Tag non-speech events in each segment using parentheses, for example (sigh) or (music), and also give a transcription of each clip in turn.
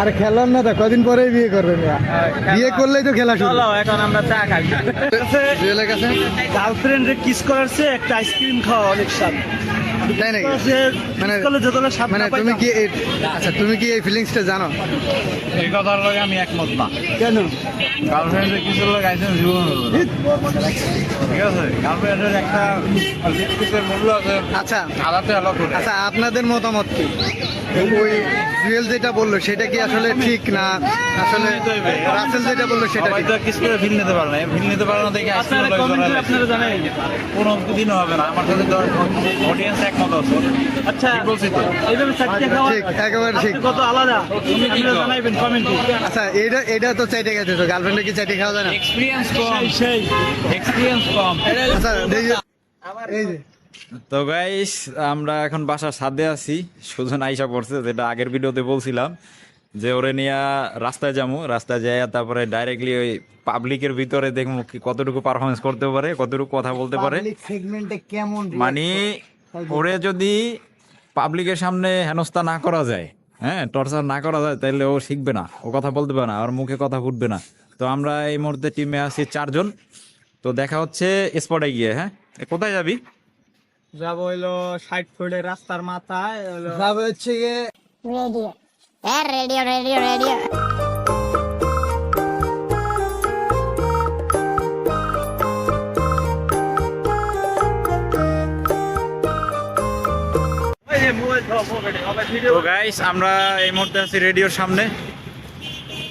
আরে খেলার না তো কদিন পরেই বিয়ে করবেন বিয়ে করলেই তো খেলা শুরু। চলো এখন আমরা চা খাই। গার্লফ্রেন্ডে কিস করার চেয়ে একটা আইসক্রিম খাওয়া অনেক স্বাদ। তাই নাকি? মানে মানে মানে তুমি কি এই- আচ্ছা তুমি কি এই ফিলিংসটা জানো? এই কথার লগে আমি একমত না। কেন? গার্লফ্রেন্ডের কিছু লোক আইসেন জীবন ঠিক আছে? গার্লফ্রেন্ডের একটা মূল্য আছে। আচ্ছা। আলাদা আলাদা আচ্ছা আপনাদের মতামত কি? ওই জুয়েল যেটা বলল সেটা কি আসলে ঠিক না? আসলে রাসেল যেটা বলল সেটা সবাই ঠিক তো কিস করে ফিল নিতে পারে না। ফিল নিতে পারে না দেখে আপনারা জানেন কোনো দিনও হবে না। আমার সাথে অডিয়েন্স একমত আছে। আচ্ছা বলছি তো। এইভাবে চারটে খাওয়া ঠিক, একেবারে ঠিক। কত আলাদা? আপনারা জানাইবেন কমেন্টে আচ্ছা এটা এটা তো চাইটে গেছে তো গার্লফ্রেন্ডে কি চাইটে খাওয়া যায় না? এক্সপিরিয়েন্স কম। সেই। সেই কম। আচ্ছা দেখি। এই যে। তো গাইস আমরা এখন বাসার সাথে আছি। সুজন আইসা পড়ছে যেটা আগের ভিডিওতে বলছিলাম যে ওরে নিয়ে রাস্তায় যাব রাস্তায় যাই তারপরে ডাইরেক্টলি ওই পাবলিকের ভিতরে দেখব কি কতটুকু পারফরমেন্স করতে পারে কতটুকু কথা বলতে পারে। সেগমেন্টে কেমন মানে ওরে যদি পাবলিকের সামনে হেনস্থা না করা যায় হ্যাঁ টর্চার না করা যায় তাহলে ও শিখবে না ও কথা বলতে পারে না ওর মুখে কথা ফুটবে না। তো আমরা এই মুহূর্তে টিমে আছি চারজন। তো দেখা হচ্ছে স্পটে গিয়ে হ্যাঁ। কোথায় যাবি? যাব হইল ষাট ফুটের রাস্তার মাথায় হইল হচ্ছে গিয়ে আবার ভিডিও তো গাইস আমরা এই মুহূর্তে আছি রেডিওর সামনে।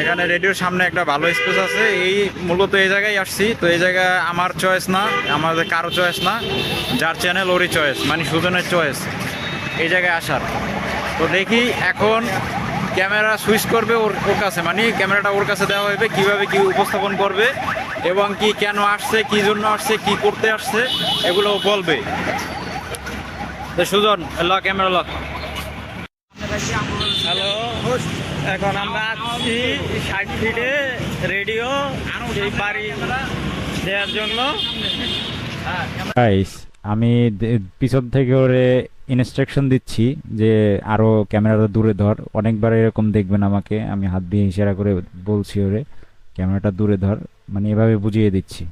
এখানে রেডিওর সামনে একটা ভালো স্পেস আছে। এই মূলত এই জায়গায় আসছি। তো এই জায়গায় আমার চয়েস না, আমাদের কারও চয়েস না, যার চ্যানেল ওরই চয়েস মানে সুজনের চয়েস এই জায়গায় আসার। তো দেখি এখন ক্যামেরা সুইচ করবে ওর ওর কাছে মানে ক্যামেরাটা ওর কাছে দেওয়া হবে কীভাবে কি উপস্থাপন করবে এবং কি কেন আসছে, কি জন্য আসছে, কি করতে আসছে, এগুলো বলবে। সুজন ল ক্যামেরা লক এখন আমরা আসছি ষাট ফিটে রেডিও সেই বাড়ি দেওয়ার জন্য। আমি পিছন থেকে ওরে ইনস্ট্রাকশন দিচ্ছি যে আরও ক্যামেরাটা দূরে ধর। অনেকবার এরকম দেখবেন আমাকে আমি হাত দিয়ে ইশারা করে বলছি ওরে ক্যামেরাটা দূরে ধর। মানে এভাবে বুঝিয়ে দিচ্ছি।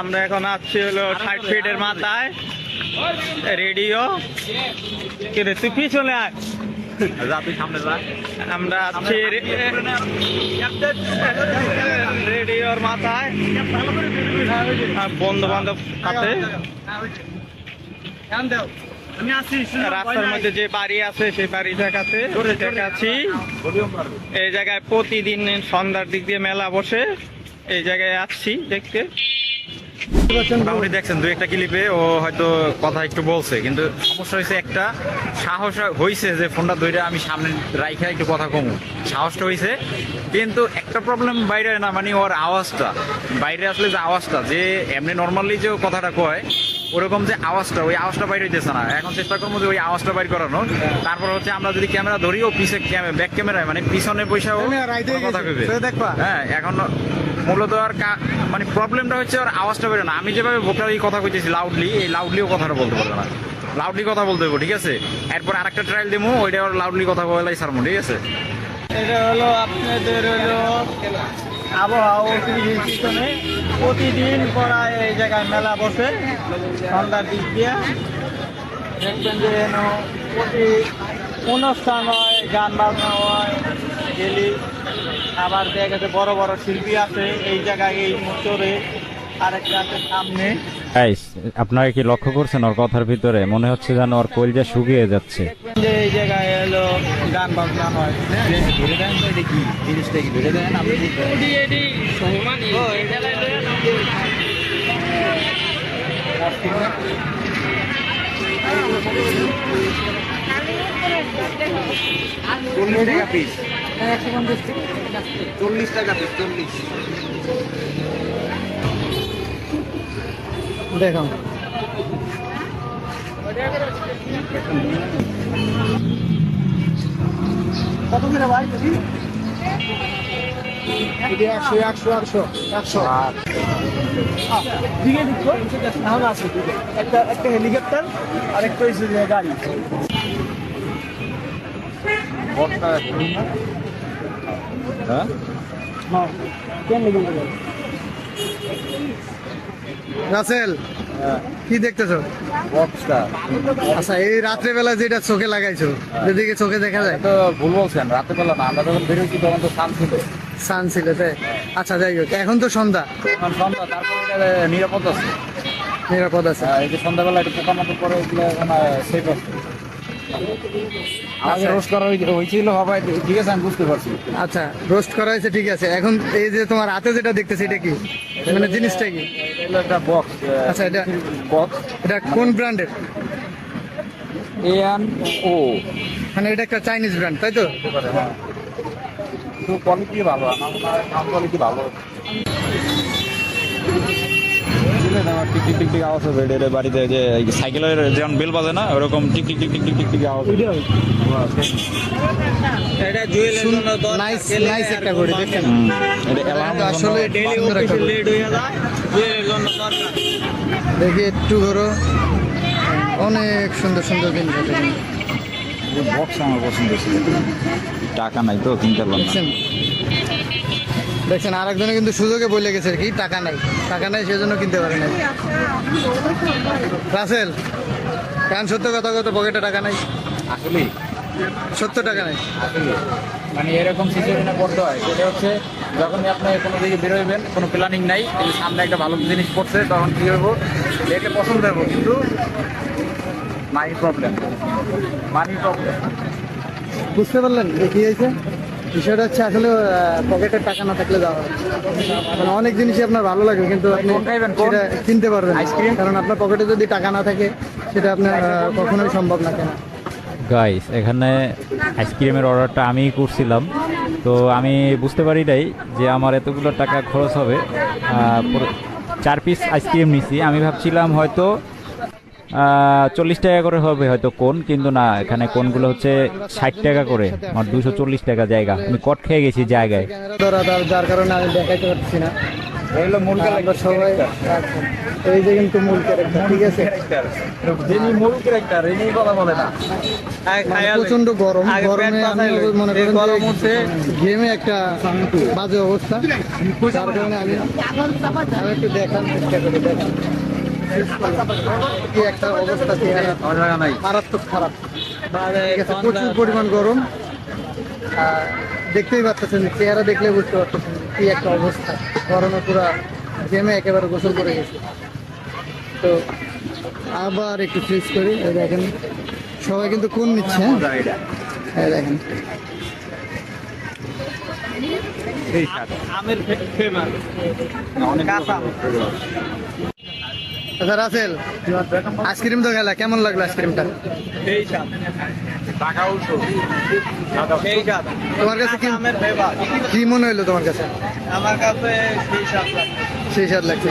আমরা এখন আসছি হলো ষাট ফিটের মাথায়। রেডিও। কিন্তু তুই পিছনে আয়। আমরা আসছি রেডিওর মাথায়। বন্ধু বান্ধব সাথে। রাস্তার মধ্যে যে বাড়ি আছে সেই বাড়ি দেখাতে দেখাচ্ছি। এই জায়গায় প্রতিদিন সন্ধ্যার দিক দিয়ে মেলা বসে। এই জায়গায় আসছি দেখতে। মোটামুটি দেখছেন দুই একটা ক্লিপে ও হয়তো কথা একটু বলছে কিন্তু সমস্যা হয়েছে একটা। সাহস হয়েছে যে ফোনটা ধরে আমি সামনে রাইখা একটু কথা কমু। সাহসটা হয়েছে কিন্তু একটা প্রবলেম বাইরে না মানে ওর আওয়াজটা। বাইরে আসলে যে আওয়াজটা যে এমনি নর্মালি যে কথাটা কয় ওরকম যে আওয়াজটা ওই আওয়াজটা বাইরে হইতেছে না। এখন চেষ্টা করব যে ওই আওয়াজটা বাইর করানোর। তারপর হচ্ছে আমরা যদি ক্যামেরা ধরি ও পিছে ব্যাক ক্যামেরায় মানে পিছনে রাইতে কথা কইবে। হ্যাঁ এখন মূলত আর মানে প্রবলেমটা হচ্ছে আর আওয়াজটা বেরো না। আমি যেভাবে ভোকালি কথা কইতেছি লাউডলি এই লাউডলিও কথাটা বলতে পারবে না। লাউডলি কথা বলতে হবে ঠিক আছে? এরপর আরেকটা ট্রায়াল দেবো ওইটা লাউডলি কথা বলাই সারমো ঠিক আছে? এটা হলো আপনাদের হলো আবহাওয়া পিছনে প্রতিদিন প্রায় এই জায়গায় মেলা বসে, সন্ধ্যার দিক দিয়ে। দেখবেন যে প্রতি অনুষ্ঠান হয়, গান বাজনা হয় গেলি আবার দেখা গেছে বড় বড় শিল্পী আছে এই জায়গায় এই মোটরে আপনারা কি লক্ষ্য করছেন ওর কথার ভিতরে? মনে হচ্ছে যেন ওর কলজা শুকিয়ে যাচ্ছে। এই জায়গায় হলো গান বাজনা হয়। ধরে দেন এটা কি জিনিসটা কি ধরে দেন আপনি ও, এই জায়গায় চল্লিশ টাকা পিস চল্লিশ টাকা পিস চল্লিশ। দেখো কত করে ভাই একশো একশো একশো একশো। দিকে দিচ্ছ? এখন আছে একটা একটা হেলিকপ্টার আর একটা হচ্ছে যে গাড়ি। হ্যাঁ? হ্যাঁ। কেন লেগে রাসেল কি দেখতেছো? আচ্ছা এই রাত্রেবেলা যেটা চোখে লাগাইছো যেদিকে চোখে দেখা যায়? তো ভুল বলছেন রাতে বেলা না আমরা যখন বেরোচ্ছি তখন তো সান ছিল। সান ছিল তাই? আচ্ছা যাই হোক এখন তো সন্ধ্যা। এখন সন্ধ্যা তারপরে এটা নিরাপদ আছে। নিরাপদ আছে। এই যে সন্ধ্যাবেলা একটু পোকামাকড় পরে ওগুলো এখন সেফ আছে। আমাকে রোস্ট করা হয়েছিল- সবাই ঠিক আছে আমি বুঝতে পারছি। আচ্ছা রোস্ট করা হয়েছে ঠিক আছে। এখন এই যে তোমার হাতে যেটা দেখতেছি এটা কি? মানে জিনিসটা কি? এটা একটা বক্স আচ্ছা, এটা- বক্স এটা কোন ব্র্যান্ডের? এন ও মানে এটা একটা চাইনিজ ব্র্যান্ড তাই তো? কিন্তু কোয়ালিটি ভালো আমার কোয়ালিটি ভালো। আমার টিক টিক টিক টিক আওয়াজ হবে এটা বাড়িতে যে সাইকেলের যেমন বেল বাজে না ওরকম tick tick tick tick tick tick tick আওয়াজ হবে। এটা জুয়েলের জন্য নাইস নাইস একটা ঘড়ি দেখেন। এটা অ্যালার্ম আসলে ডেইলি অফিসে লেট হয়ে যায় জুয়েলের জন্য দরকার। দেখি একটু ধরো। অনেক সুন্দর সুন্দর জিনিস আছে বক্স আমার পছন্দ ছিল। টাকা নাই তো কিনতে পারলাম না। দেখছেন আরেকজনে কিন্তু সুযোগে বলে গেছে কি টাকা নাই। টাকা নাই সেজন্য কিনতে পারে নাই। রাসেল কারণ সত্য কথা কত পকেটে টাকা নাই। আসলে? সত্য টাকা নাই। মানে এরকম সিচুয়েশনে পড়তে হয়। সেটা হচ্ছে যখনই আপনি কোনো দিকে বেরোবেন কোনো প্ল্যানিং নাই কিন্তু সামনে একটা ভালো জিনিস পড়ছে তখন কী হব দেখলে পছন্দ হব কিন্তু মানি প্রবলেম মানি প্রবলেম বুঝতে পারলেন? কি হয়েছে? বিষয়টা হচ্ছে আসলে পকেটে টাকা না থাকলে যাওয়া হয়। মানে অনেক জিনিসই আপনার ভালো লাগে কিন্তু আপনি? সেটা কিনতে পারবেন আইসক্রিম? কারণ আপনার পকেটে যদি টাকা না থাকে সেটা আপনার কখনোই সম্ভব না কেনা। গাইস এখানে আইসক্রিমের অর্ডারটা আমিই করছিলাম। তো আমি বুঝতে পারি নাই যে আমার এতগুলো টাকা খরচ হবে। চার পিস আইসক্রিম নিছি। আমি ভাবছিলাম হয়তো চল্লিশ টাকা করে হবে হয়তো কোন কিন্তু না এখানে কোনগুলো হচ্ছে ষাট টাকা করে আমার দুশো চল্লিশ টাকা জায়গা। আমি কট খেয়ে গেছি জায়গায়। যার কারণে আমি দেখাইতে পারছি না। এগুলো মূল সবাই আচ্ছা, এই যে কিন্তু মূল ক্যারেক্টার ঠিক আছে? যিনি মূল ক্যারেক্টার ইনি কথা বলে না। মানে প্রচণ্ড গরম গরমে আমি মনে করেন গরম যে উঠছে। ঘেমে একটা বাজে অবস্থা। কারণে আমি একটু দেখার চেষ্টা করি দেখান। কি একটা অবস্থা চেহারা জায়গা নাই। মারাত্মক খারাপ। ঠিক আছে প্রচুর পরিমাণ গরম। দেখতেই পাচ্ছেন চেহারা দেখলে বুঝতে পারতেছেন কি একটা অবস্থা। গরমে পুরা ঘেমে একেবারে গোসল করে গেছে। তো আবার একটু ফ্রিজ করি দেখেন। সবাই কিন্তু কোন নিচ্ছে হ্যাঁ? দেখেন। আমের ফেমাস কাঁচা। আচ্ছা রাসেল আইসক্রিম তো গেলা কেমন লাগল আইসক্রিমটা? তোমার কাছে কি কি মনে হলো তোমার কাছে? আমার কাছে সেই স্বাদ লাগে সেই স্বাদ লাগছে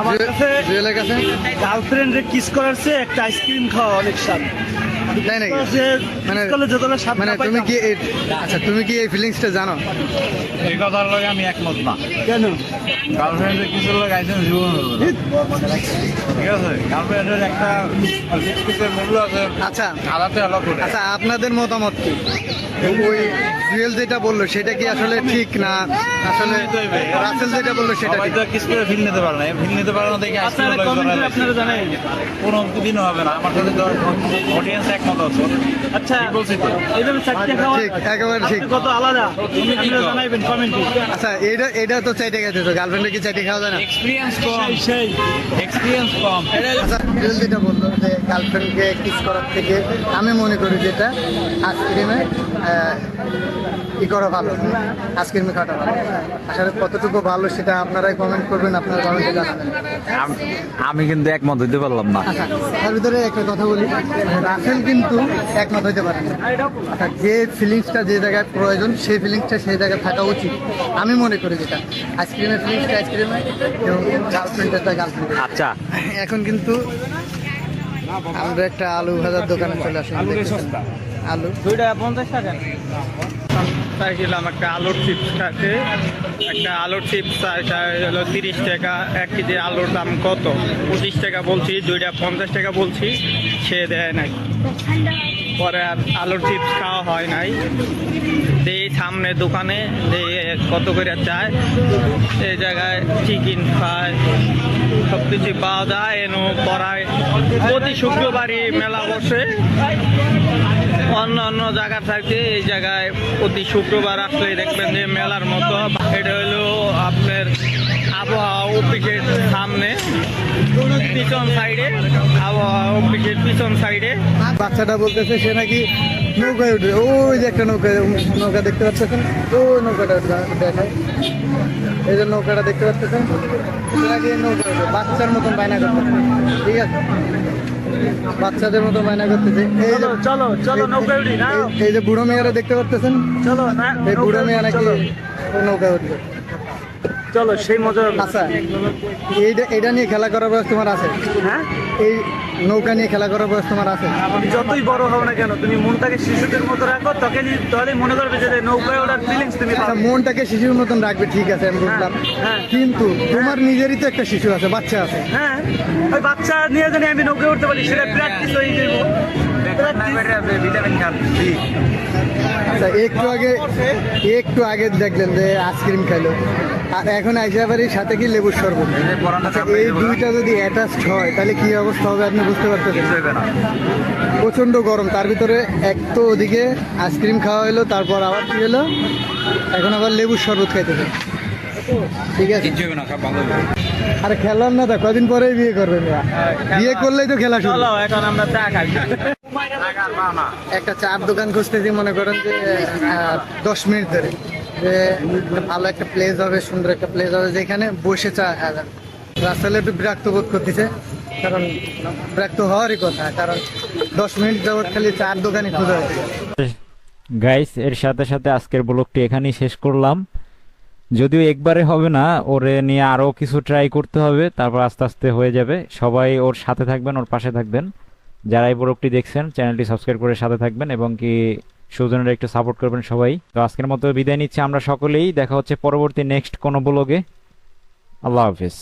আমার কাছে? গার্লফ্রেন্ড রে কিস করার চেয়ে একটা আইসক্রিম খাওয়া অনেক স্বাদ। তাই নাকি মানে মানে- তুমি কি আচ্ছা তুমি কি এই ফিলিংসটা জানো? এই কথার লগে আমি একমত না। কেন? গার্লফ্রেন্ডের কিছু লোক আইসেন জীবন ঠিক আছে? গার্লফ্রেন্ডের একটা লিপস্টিকের মূল্য আছে। আচ্ছা। আলাদা আলাদা করে আচ্ছা আপনাদের মতামত কি? ওই জুয়েল যেটা বলল সেটা কি আসলে ঠিক না আসলে রাসেল যেটা বলল সেটা সবাই ঠিক? তো কিস করে ফিল নিতে পারে না। ফিল নিতে পারে না দেখে আপনারা জানাই কোনো দিনও হবে না। আমার সাথে তো অডিয়েন্স একমত আছে। আচ্ছা ঠিক বলছি তো। এইভাবে চারটে খাওয়া একেবারে ঠিক। কত আলাদা? জানাইবেন কমেন্টে আচ্ছা এটা এটা তো গেছে তো গার্লফ্রেন্ডে কি খাওয়া যায় না? এক্সপিরিয়েন্স কম। সেই সেই। এক্সপিরিয়েন্স কম। আচ্ছা যেটা বলল যে গার্লফ্রেন্ডকে কিস করার থেকে আমি মনে করি যেটা আইসক্রিমে ই করা ভালো? আইসক্রিমে খাওয়াটা ভালো। আসলে কতটুকু ভালো সেটা আপনারাই কমেন্ট করবেন আপনারা কমেন্টে জানাবেন। আমি- কিন্তু একমত হইতে পারলাম না। আচ্ছা তার ভিতরে একটা কথা বলি। রাসেল কিন্তু একমত হইতে পারে না। আচ্ছা যে ফিলিংসটা যে জায়গায় প্রয়োজন সেই ফিলিংসটা সেই জায়গায় থাকা উচিত। আমি মনে করি যেটা আইসক্রিমের ফিলিংসটা আইসক্রিমে এবং গার্লফ্রেন্ডেরটা গার্লফ্রেন্ড আচ্ছা। এখন কিন্তু আমরা একটা আলু ভাজার দোকানে চলে আসলাম আলু। দুইটা পঞ্চাশ টাকা। চাইছিলাম একটা আলুর চিপস খাতে একটা আলুর চিপস হলো তিরিশ টাকা। এক কেজি আলুর দাম কত? পঁচিশ টাকা বলছি দুইটা পঞ্চাশ টাকা বলছি সে দেয় নাই। পরে আর আলুর চিপস খাওয়া হয় নাই। এই সামনে দোকানে দিয়ে কত করে চায়। এই জায়গায় চিকেন ফ্রাই সব কিছু পাওয়া যায়। এনো পড়ায়। প্রতি শুক্রবারই মেলা বসে। অন্য অন্য জায়গা থাকতে এই জায়গায় প্রতি শুক্রবার আসলে দেখবেন যে মেলার মতো। এটা হলো আপনার আবহাওয়া অফিসের সামনে, পিছন সাইডে, আবহাওয়া অফিসের পিছন সাইডে। বাচ্চাটা বলতেছে সে নাকি নৌকায় উঠবে। ওই যে একটা নৌকা নৌকা দেখতে পাচ্ছেন? ওই নৌকাটা দেখায়। এই যে নৌকাটা দেখতে পাচ্ছেন? নাকি বাচ্চার মতন বায়না করতেছে। ঠিক আছে? বাচ্চাদের মতো বায়না করতেছে। এই যে চলো চলো নৌকা উঠি না এই- যে বুড়ো মেয়েরা দেখতে পাচ্ছেন চলো না এই বুড়ো মেয়ে নাকি নৌকা উঠবে? চলো সেই মজা আচ্ছা এইটা এটা নিয়ে খেলা করার বয়স তোমার আছে? হ্যাঁ? এই নৌকা নিয়ে খেলা করার বয়স তোমার আছে। যতই বড় হও না কেন তুমি মনটাকে শিশুদের মতো রাখো তোকে তাহলে মনে করবে যে নৌকায় ওঠার ফিলিংস তুমি আচ্ছা মনটাকে শিশুর মতন রাখবে ঠিক আছে আমি বুঝলাম। হ্যাঁ। কিন্তু তোমার নিজেরই তো একটা শিশু আছে বাচ্চা আছে। হ্যাঁ ওই বাচ্চা নিয়ে জানি আমি নৌকায় উঠতে পারি সেটা প্র্যাকটিস হয়ে যাব আচ্ছা একটু আগে একটু আগে দেখলেন যে আইসক্রিম খাইলো। আর এখন আইসা বাড়ির সাথে কি লেবুর শরবত? আচ্ছা এই দুইটা যদি অ্যাটাচড হয় তাহলে কি অবস্থা হবে আপনি বুঝতে পারতেছেন? প্রচণ্ড গরম। তার ভিতরে এক তো ওদিকে আইসক্রিম খাওয়া হলো তারপর আবার কি হলো? এখন আবার লেবুর শরবত খাইতেছে। ঠিক আছে? আর খেলার না তো কদিন পরেই বিয়ে করবেন এরা। বিয়ে করলেই তো খেলা শুরু। এখন আমরা চা খাই। (laughs) একটা চার দোকান খুঁজতেছি মনে করেন যে দশ মিনিট ধরে। যে ভালো একটা প্লেস হবে, সুন্দর একটা প্লেস হবে, যেখানে বসে চা খাওয়া যাবে একটু বিরক্ত বোধ করতেছে, কারণ বিরক্ত হওয়ারই কথা, কারণ দশ মিনিট যাবত খালি চার দোকানে খুঁজে হয়েছে গাইস এর সাথে সাথে আজকের ব্লগটি এখানেই শেষ করলাম। যদিও একবারে হবে না, ওরে নিয়ে আরও কিছু ট্রাই করতে হবে, তারপর আস্তে আস্তে হয়ে যাবে। সবাই ওর সাথে থাকবেন, ওর পাশে থাকবেন। যারা এই ব্লগটি দেখছেন চ্যানেলটি সাবস্ক্রাইব করে সাথে থাকবেন, এবং কি সুজনের একটু সাপোর্ট করবেন সবাই। তো আজকের মতো বিদায় নিচ্ছি, আমরা সকলেই। দেখা হচ্ছে পরবর্তী নেক্সট কোনো ব্লগে আল্লাহ হাফিজ।